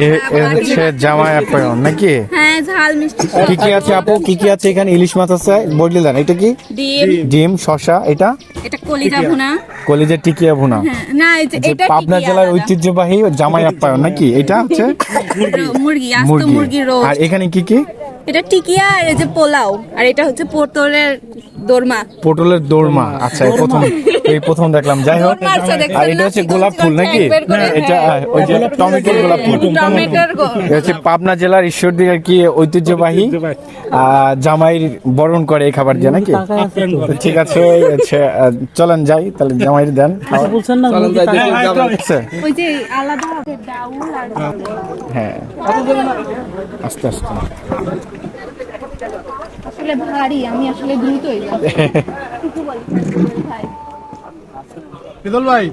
এ- এ হচ্ছে জামাই আপ্যায়ন নাকি? হ্যাঁ ঝাল মিষ্টি। কি কি আছে আপু? কি কি আছে এখানে? ইলিশ মাছ আছে দেন এটা কি? ডিম। ডিম শশা এটা? এটা কলিজা ভুনা। কলেজের টিকিয়া ভুনা। না এটা পাবনা জেলার ঐতিহ্যবাহী জামাই আপ্যায়ন নাকি? এটা হচ্ছে? মুরগি। আস্ত মুরগি। মুরগির আর এখানে কি কি? এটা টিকিয়া আর এই যে পোলাও। আর এটা হচ্ছে পোতরের দোরমা। পটলের দোরমা। আচ্ছা এই প্রথম এই প্রথম দেখলাম। যাই হোক আচ্ছা, আর এটা হচ্ছে গোলাপ ফুল নাকি? করে, এটা হ্যাঁ। ওই যে টমেটোর গোলাপ ফুল। এটা হচ্ছে পাবনা জেলার ঈশ্বরদীর কি ঐতিহ্যবাহী আহ, জামাইর বরণ করে এই খাবার দিয়ে নাকি? তো ঠিক আছে আচ্ছা চলেন যাই তাহলে জামাইর দেন। আচ্ছা, ওই যে আলাদা ডাউল আর হ্যাঁ। আস্তে আস্তে। আসলে ভারী আমি আসলে দ্রুতই বিদল ভাই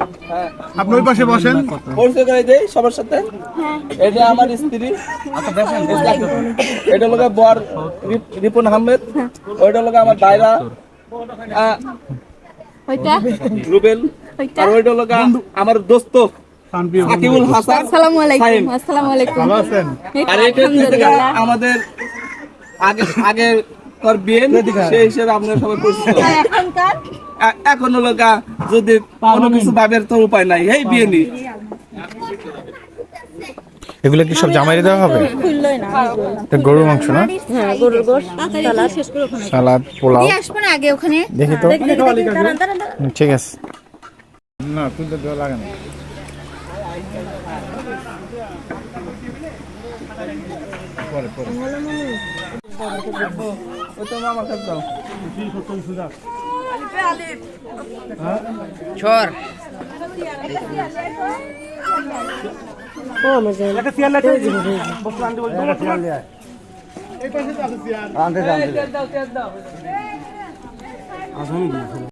আপনি ওই পাশে বসেন। পরিচয় করে দেই সবার সাথে। এটা আমার স্ত্রী। এটা লোক বর রিপন আহমেদ। ওইটা লোক আমার দায়রা। ওইটা? রুবেল। আর ওইটা লোক আমার দোস্ত। সাকিবুল হাসান। আসসালামু আলাইকুম আসসালামু আলাইকুম। ভালো আছেন? আর এটা। আমাদের আগে আগে তোর বিয়ে সেই হিসেবে আপনারা সবাই পরিচিত। এখন হলো গা যদি কোনো কিছু ভাবের তো উপায় নাই। এই বিয়ে নি। এগুলো কি সব জামাইরে দেওয়া হবে? না। গরুর মাংস না? হ্যাঁ গরুর গোশত সালাদ। শেষ করে ওখানে। সালাদ পোলাও দিয়ে আসব না আগে ওখানে দেখি তো দেখি, দেখি, দেখি, দাঁড়ান, দাঁড়ান, দাঁড়ান। হুম, ঠিক আছে না তুলতে দেওয়া লাগে না ওই তো আমার কাছে দাও